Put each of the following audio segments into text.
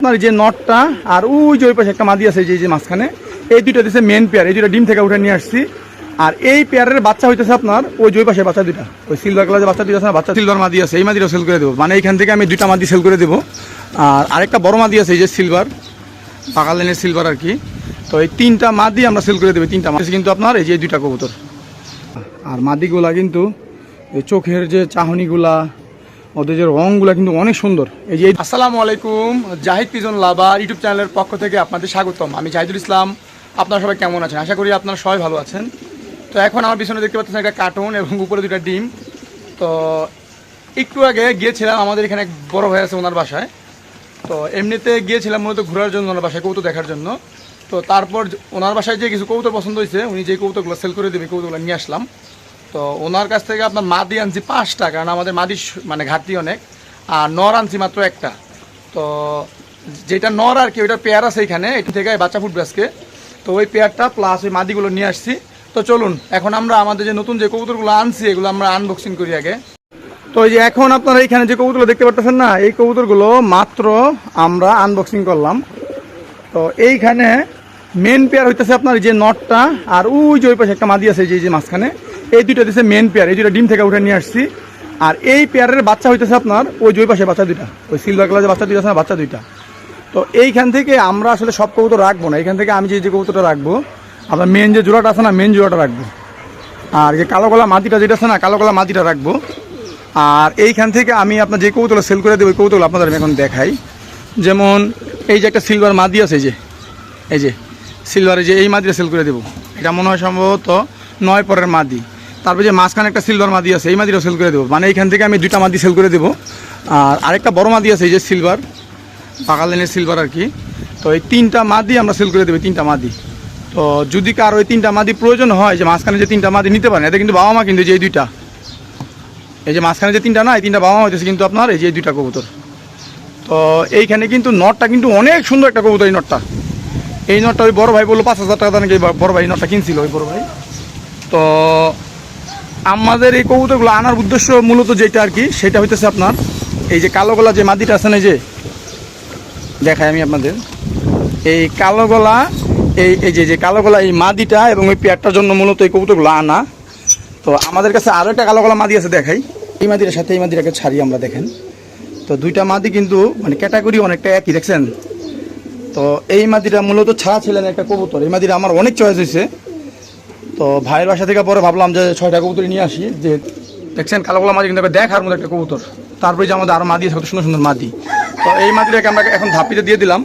আপনার যে নটটা আর ওই যে ওই পাশে একটা মাদি আছে, যে যে মাঝখানে, এই দুইটা দিচ্ছে মেন পেয়ার এই দুইটা ডিম থেকে উঠে নিয়ে আসছি। আর এই পেয়ারের বাচ্চা হইতেছে আপনার ওই যে ওই পাশে বাচ্চা দুইটা। ওই সিলভার কালার যে বাচ্চা দুইটা আছে বাচ্চা সিলভার মাদি আছে, এই মাদিটা সেল করে দেবো। মানে এইখান থেকে আমি দুইটা মাদি সেল করে দেবো। আর আরেকটা বড় মাদি আছে, এই যে সিলভার পাকা লাইনের সিলভার আর কি। তো এই তিনটা মাদি আমরা সেল করে দেবো তিনটা মাদি কিন্তু আপনার, এই যে দুইটা কবুতর। আর মাদিগুলা কিন্তু এই চোখের যে চাহনিগুলা ওদের যে রংগুলা কিন্তু অনেক সুন্দর। এই যে আসসালামু আলাইকুম, জাহিদ পিজন লাভার ইউটিউব চ্যানেলের পক্ষ থেকে আপনাদের স্বাগতম। আমি জাহিদুল ইসলাম, আপনারা সবাই কেমন আছেন? আশা করি আপনারা সবাই ভালো আছেন। তো এখন আমার পিছনে দেখতে পাচ্ছেন একটা কার্টুন এবং উপরে দুটা ডিম। তো একটু আগে গিয়েছিলাম, আমাদের এখানে এক বড় ভাই আছে ওনার বাসায়। তো এমনিতে গিয়েছিলাম মূলত ঘোরার জন্য ওনার বাসায় কৌতুক দেখার জন্য। তো তারপর ওনার বাসায় যে কিছু কৌতুক পছন্দ হয়েছে, উনি যে কৌতুকগুলো সেল করে দেবে কৌতুকগুলো নিয়ে আসলাম। তো ওনার কাছ থেকে আপনার মাদি আনছি পাঁচটা, কারণ আমাদের মাদি মানে ঘাটতি অনেক, আর নর আনছি মাত্র একটা। তো যেটা নর আর কি, ওইটা পেয়ার আছে এখানে, এটা থেকে বাচ্চা ফুটবে আজকে। তো ওই পেয়ারটা প্লাস ওই মাদিগুলো নিয়ে আসছি। তো চলুন, এখন আমরা আমাদের যে নতুন যে কবুতরগুলো আনছি, এগুলো আমরা আনবক্সিং করি আগে। তো এই যে এখন আপনারা এখানে যে কবুতরগুলো দেখতে পাচ্ছেন না, এই কবুতরগুলো মাত্র আমরা আনবক্সিং করলাম। তো এইখানে মেন পেয়ার হইতেছে আপনার যে নটটা, আর ওই যে ওই পাশে একটা মাদি আছে যে যে মাঝখানে। এই দুইটা দিচ্ছে মেন পেয়ার এই দুইটা ডিম থেকে উঠে নিয়ে আসছি। আর এই পেয়ারের বাচ্চা হইতেছে আপনার, ওই যে ওই পাশে বাচ্চা দুইটা, ওই সিলভার কালার যে বাচ্চা দুইটা আছে বাচ্চা দুইটা। তো এইখান থেকে আমরা আসলে সব কবুতর রাখব না এখান থেকে আমি যে যে কবুতরটা রাখব আপনার মেন যে জোড়াটা আছে না মেন জোড়াটা রাখব। আর যে কালো কলা মাটিটা যেটা আছে না, কালো কলা মাটিটা রাখব। আর এইখান থেকে আমি আপনার যে কৌতুলো সেল করে দেবো, ওই কৌতুলো আপনাদের আমি এখন দেখাই। যেমন এই যে একটা সিলভার মাদি আছে যে, এই যে সিলভারে যে এই মাদিটা সেল করে দেবো। এটা মনে হয় সম্ভবত নয় পরের মাদি। তারপরে যে মাঝখানে একটা সিলভার মাদি আছে, এই মাদিটাও সেল করে দেবো। মানে এইখান থেকে আমি দুইটা মাদি সেল করে দেবো। আর আরেকটা বড় মাদি আছে, এই যে সিলভার পাকা লাইনের সিলভার আর কি। তো এই তিনটা মাদি আমরা সেল করে দেবো তিনটা মাদি। তো যদি কার ওই তিনটা মাদি প্রয়োজন হয়, যে মাঝখানে যে তিনটা মাদি নিতে পারেন, এতে কিন্তু বাবা মা কিন্তু যে এই দুইটা। এই যে মাঝখানে যে তিনটা না, এই তিনটা বাবা মা হইতেছে কিন্তু আপনার, এই যে দুইটা কবুতর। তো এইখানে কিন্তু নটটা কিন্তু অনেক সুন্দর একটা কবুতর এই নটটা। এই নটটা ওই বড় ভাই বলল, পাঁচ হাজার টাকা নাকি বড় ভাই নটটা কিনছিল, ওই বড় ভাই। তো আমাদের এই কবুতরগুলো আনার উদ্দেশ্য মূলত যেটা আর কি, সেটা হইতেছে আপনার এই যে কালো গলা যে মাদিটা আছে না যে, দেখাই আমি আপনাদের। এই কালো গলা এই এই যে যে কালো গলা এই মাদিটা এবং ওই পেয়ারটার জন্য মূলত এই কবুতরগুলো আনা। তো আমাদের কাছে আরও একটা কালো গলা মাদি আছে দেখাই। এই মাদিটার সাথে এই মাদিটাকে ছাড়ি আমরা দেখেন। তো দুইটা মাদি কিন্তু মানে ক্যাটাগরি অনেকটা একই, দেখছেন? তো এই মাদিটা মূলত ছাড়া ছিলেন একটা কবুতর। এই মাদিটা আমার অনেক চয়েস হয়েছে তো ভাইয়ের বাসা থেকে পরে ভাবলাম যে ছয়টা কবুতর নিয়ে আসি, যে দেখছেন কালো গোলা মাদি কিন্তু দেখার মতো একটা কবুতর। তারপরে যে আমাদের আরও মাদি আছে, কত সুন্দর সুন্দর মাদি। তো এই মাদিটাকে আমরা এখন ধাপিতে দিয়ে দিলাম।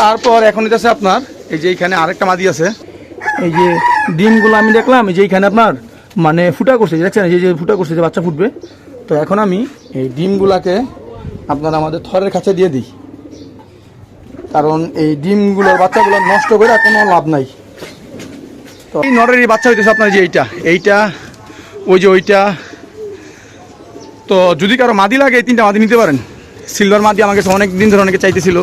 তারপর এখন এটা আছে আপনার, এই যে এইখানে আরেকটা মাদি আছে। এই যে ডিমগুলো আমি দেখলাম, এই যে এইখানে আপনার মানে ফুটা করছে দেখছেন, এই যে ফুটা করছে যে বাচ্চা ফুটবে। তো এখন আমি এই ডিমগুলাকে আপনার আমাদের থরের কাছে দিয়ে দিই। কারণ এই ডিমগুলোর বাচ্চাগুলো নষ্ট করে কোনো লাভ নাই। তো এই নরের এই বাচ্চা হইতেছে আপনার যে এইটা। এইটা, ওই যে ওইটা। তো যদি কারও মাদি লাগে, এই তিনটা মাদি নিতে পারেন। সিলভার মাদি আমার কাছে অনেক দিন ধরে অনেকে চাইতেছিল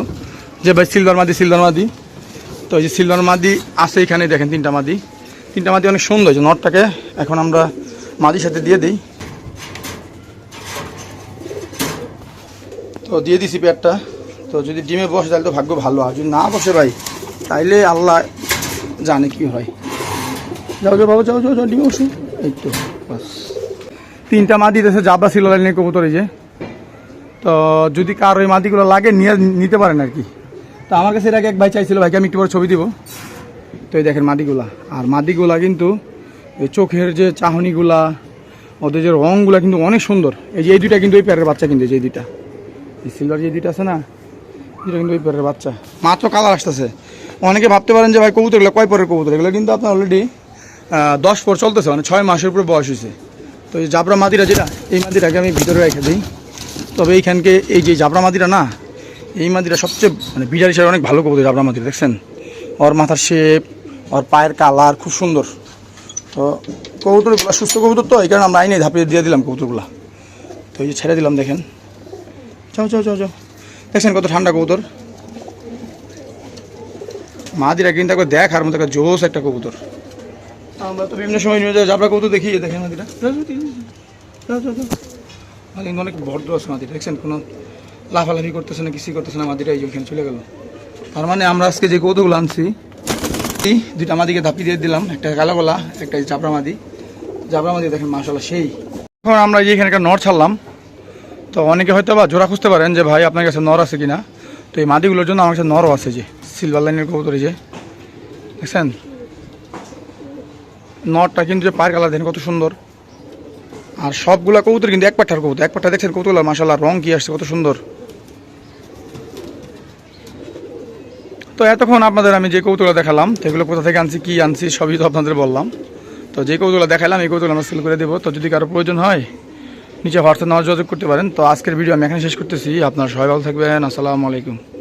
যে, ভাই, সিলভার মাদি সিলভার মাদি। তো এই যে সিলভার মাদি আছে এখানে, দেখেন তিনটা মাদি। তিনটা মাদি অনেক সুন্দর হয়েছে নটটাকে এখন আমরা মাদির সাথে দিয়ে দিই। তো দিয়ে দিছি পেয়ারটা তো যদি ডিমে বসে, তাহলে তো ভাগ্য ভালো। আর যদি না বসে ভাই, তাইলে আল্লাহ জানে কি হয়। যাও যাও, বাবা, যাও যাও যাও বসো। এই তো, বাস। তিনটা মাদি দেশে জাবরা ছিল লাইনের কবুতর এই যে। তো যদি কার ওই মাদিগুলো লাগে, নিয়ে নিতে পারেন আর কি। তো আমার কাছে এর আগে এক ভাই চাইছিল, ভাইকে আমি একটু বড় ছবি দিব। তো এই দেখেন মাদিগুলা আর মাদিগুলা কিন্তু এই চোখের যে চাহনিগুলা, ওদের যে রংগুলা কিন্তু অনেক সুন্দর। এই যে এই দুইটা কিন্তু এই প্যারের বাচ্চা কিন্তু যে দুইটা। এই সিলভার যে দুইটা আছে না, এটা কিন্তু ওই প্যারের বাচ্চা। মাত্র কালার আসতেছে। অনেকে ভাবতে পারেন যে, ভাই কবুতর এগুলো কয় পরের কবুতর? এগুলো কিন্তু আপনার অলরেডি দশ পর চলতেছে মানে ছয় মাসের উপরে বয়স হয়েছে। তো এই জাবরা মাদিরা যেটা, এই মাদিটাকে আমি ভিতরে রেখে দিই। তবে এইখানকে এই যে জাবরা মাদিরা না, এই মাদিরা সবচেয়ে মানে বিড়াল হিসাবে অনেক ভালো কবুতর জাবরা মাদিরা, দেখছেন? ওর মাথার শেপ ওর পায়ের কালার খুব সুন্দর। তো কবুতরগুলো সুস্থ কবুতর তো, এই কারণে আমরা আইনে ধাপিয়ে দিয়ে দিলাম কবুতরগুলো। তো এই যে ছেড়ে দিলাম, দেখেন। চাও চাও চাও চাও দেখছেন কত ঠান্ডা কবুতর? মাদিরা কিন্তু দেখার মতো একটা জোস একটা কবুতর। আমরা তো বিভিন্ন সময় নিয়ে যাই জাবরা কবুতর দেখি দেখেন মাদিরা যাও, যাও, যাও, যাও, যাও, যাও। মাদি কিন্তু অনেক ভদ্র আছে মাদিরা দেখছেন? কোনো লাফালাফি করতেছে না কিছুই করতেছে না মাদিটা এই যে ওখানে চলে গেল। তার মানে আমরা আজকে যে কৌতুকগুলো আনছি এই দুইটা মাদিকে ধাপি দিয়ে দিলাম একটা কালো গলা একটা চাপড়া মাদি চাপড়া মাদি দেখেন মাসাল্লাহ সেই। এখন আমরা এই এখানে একটা নর ছাড়লাম তো অনেকে হয়তো বা জোড়া খুঁজতে পারেন যে ভাই আপনার কাছে নর আছে কিনা? তো এই মাদিগুলোর জন্য আমার কাছে নরও আছে যে সিলভার লাইনের কবুতর এই যে। দেখছেন? নরটা কিন্তু যে পায়ের কালার দেখেন কত সুন্দর। আর সবগুলা কবুতর কিন্তু এক পাঠার কবুতর। এক পাঠা দেখছেন কবুতর মাসাল্লাহ রং কি আসছে, কত সুন্দর। তো এতক্ষণ আপনাদের আমি যে কৌতুকগুলো দেখালাম, সেগুলো কোথা থেকে আনছি, কী আনছি, সবই তো আপনাদের বললাম। তো যে কৌতুকগুলো দেখালাম, এই কৌতুকগুলো আমরা সেল করে দেবো। তো যদি কারও প্রয়োজন হয়, নিচে হোয়াটসঅ্যাপ নেওয়ার যোগাযোগ করতে পারেন। তো আজকের ভিডিও আমি এখানে শেষ করতেছি। আপনারা সবাই ভালো থাকবেন। আসসালামু আলাইকুম।